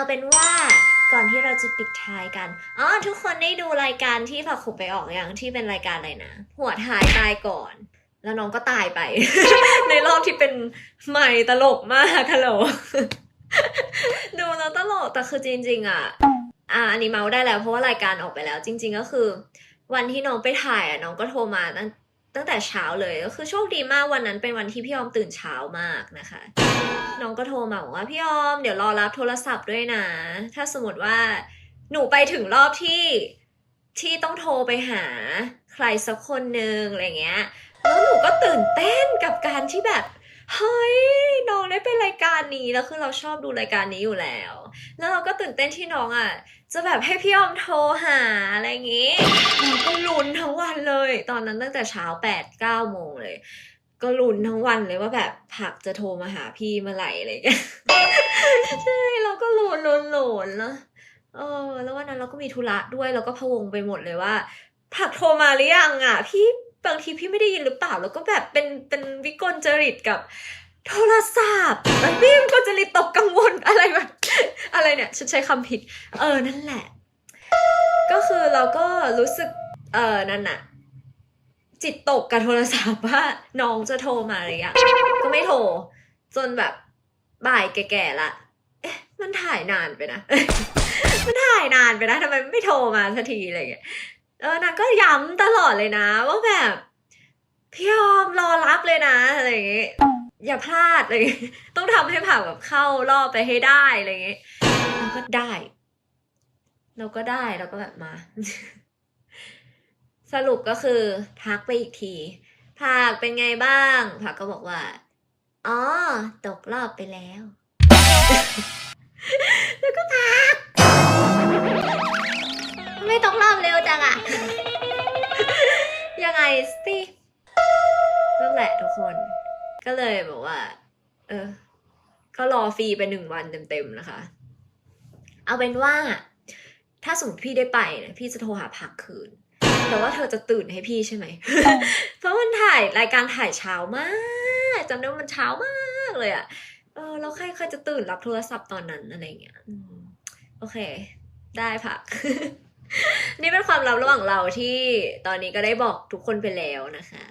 เอาเป็นว่าก่อนที่เราจะปิดท้ายกัน อ๋อ ทุกคนได้ดูรายการที่ผักขุบไปออกอย่างที่เป็นรายการอะไรนะ หัวท้ายตายก่อน แล้วน้องก็ตายไป ในรอบที่เป็นใหม่ตลกมากฮัลโหลดูแล้วตลก แต่คือจริง ๆ อะ อ่าอันนี้เมาได้แล้วเพราะว่ารายการออกไปแล้ว จริง ๆ ก็คือ วันที่น้องไปถ่ายอะน้องก็โทรมาตั้ง ตั้งแต่เช้าเลยก็คือโชคดีมากวันนั้นเป็นวันที่พี่ออมตื่นเช้ามากนะคะ น้องก็โทรมาบอกว่าพี่ออมเดี๋ยวรอรับโทรศัพท์ด้วยนะ ถ้าสมมติว่าหนูไปถึงรอบที่ที่ต้องโทรไปหาใครสักคนหนึ่งอะไรเงี้ยแล้วหนูก็ตื่นเต้นกับการที่แบบเฮ้ยน้องได้ไป นี้แล้วคือเราชอบดูรายการนี้อยู่แล้ว แล้วเราก็ตื่นเต้นที่น้องอะ จะแบบให้พี่ออมโทรหาอะไรอย่างงี้ก็ลุ้นทั้งวันเลย ตอนนั้นตั้งแต่เช้าแปดเก้าโมงเลย ก็ลุ้นทั้งวันเลยว่าแบบผักจะโทรมาหาพี่เมื่อไหร่อะไรอย่างเงี้ยใช่เราก็ลุ้นลุ้นลุ้นแล้วเออแล้ววันนั้นเราก็มีธุระด้วยเราก็พะวงไปหมดเลยว่า ผักโทรมาหรือยังอะ พี่บางทีพี่ไม่ได้ยินหรือเปล่า แล้วก็แบบเป็นเป็นวิกลจริตกับ โทรศัพท์แล้วพี่วิกลจะริตกกังวลอะไรแบบอะไรเนี่ยฉันใช้คำผิด เออนั่นแหละ ก็คือเราก็รู้สึก เออนั่นน่ะ จิตตกกับโทรศัพท์ว่าน้องจะโทรมาหรือยังก็ไม่โทร จนแบบบ่ายแก่ๆละเอ๊ะ มันถ่ายนานไปนะ มันถ่ายนานไปนะทำไมไม่โทรมาสักทีอะไรอย่างเงี้ยเออนางก็ย้ำตลอดเลยนะ ว่าแบบ พี่ยอมรอรับเลยนะอะไรอย่างเงี้ย อย่าพลาดเงี้ยต้องทำให้ผ่านแบบเข้ารอบไปให้ได้อะไรอย่างเงี้ยเราก็ได้ เราก็ได้เราก็แบบมา สรุปก็คือทักไปอีกทีผักเป็นไงบ้างผักก็บอกว่า อ๋อ ตกรอบไปแล้ว แล้วก็พัก ไม่ตกรอบเร็วจังอะยังไงสินั่นแหละทุกคน ก็เลยบอกว่า เออ ก็รอฟรีไปหนึ่งวันเต็มๆนะคะ เอาเป็นว่า ถ้าสมมติพี่ได้ไปนะพี่จะโทรหาพักคืน แต่ว่าเธอจะตื่นให้พี่ใช่ไหม เพราะมันถ่ายรายการถ่ายเช้ามากจำได้ว่ามันเช้ามากเลยอะเออแล้วใครใครจะตื่นรับโทรศัพท์ตอนนั้นอะไรเงี้ยโอเค ได้พักนี่เป็นความลับระหว่างเราที่ตอนนี้ก็ได้บอกทุกคนไปแล้วนะคะ